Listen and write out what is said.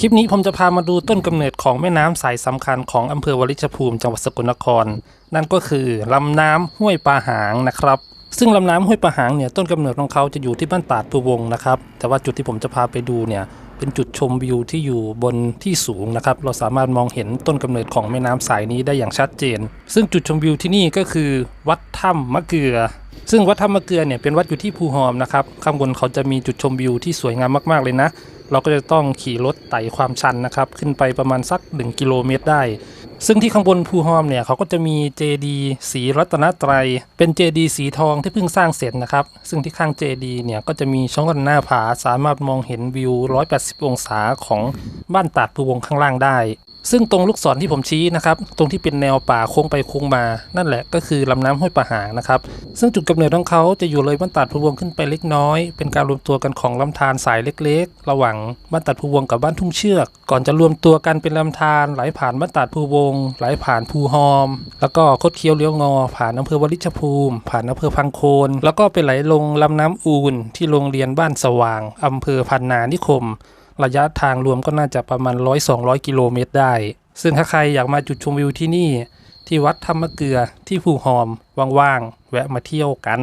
คลิปนี้ผมจะพามาดูต้นกำเนิดของแม่น้ำสายสำคัญของอำเภอวลิชภูมิจังหวัดสกลนคร นั่นก็คือลำน้ำห้วยปลาหางนะครับ ซึ่งลำน้ำห้วยปลาหางเนี่ยต้นกำเนิดของเขาจะอยู่ที่บ้านตาดปูวงนะครับ แต่ว่าจุดที่ผมจะพาไปดูเนี่ยเป็นจุดชมวิวที่อยู่บนที่สูงนะครับ เราสามารถมองเห็นต้นกำเนิดของแม่น้ำสายนี้ได้อย่างชัดเจน ซึ่งจุดชมวิวที่นี่ก็คือ วัดถ้ำมะเกลือซึ่งวัดถ้ำมะเกลือเนี่ยเป็นวัดอยู่ที่ภูหอมนะครับข้างบนเขาจะมีจุดชมวิวที่สวยงามมากๆเลยนะ เราก็จะต้องขี่รถไต่ความชันนะครับ ขึ้นไปประมาณสัก 1 กิโลเมตรได้ ซึ่งที่ข้างบนภูหอมเนี่ยเขาก็จะมีเจดีสีรัตนตรัย เป็นเจดีสีทองที่เพิ่งสร้างเสร็จนะครับ ซึ่งที่ข้างเจดีเนี่ยก็จะมีช่องหน้าผาสามารถมองเห็นวิว 180 องศาของบ้านตาดภูวงข้างล่างได้ ซึ่งตรงลูกศรที่ผมชี้นะครับ ตรงที่เป็นแนวป่าโค้งไปโค้งมา นั่นแหละก็คือลำน้ำห้วยปะหางนะครับ ซึ่งจุดกำเนิดของเขาจะอยู่เลยบ้านตัดภูวงขึ้นไปเล็กน้อย เป็นการรวมตัวกันของลำธารสายเล็กๆ ระหว่างบ้านตัดภูวงกับบ้านทุ่งเชือก ก่อนจะรวมตัวกันเป็นลำธารไหลผ่านบ้านตัดภูวงไหลผ่านภูหอม แล้วก็คดเคี้ยวเลี้ยวงอ ผ่านอำเภอวลิชภูมิ ผ่านอำเภอพังโคนแล้วก็ไปไหลลงลำน้ำอูนที่โรงเรียนบ้านสว่างอำเภอพันนานิคม ระยะทางรวมก็น่าจะประมาณ 100-200 กิโลเมตรได้ ซึ่งถ้าใครอยากมาจุดชมวิวที่นี่ ที่วัดธรรมเกลือที่ภูหอมว่างๆแวะมาเที่ยวกัน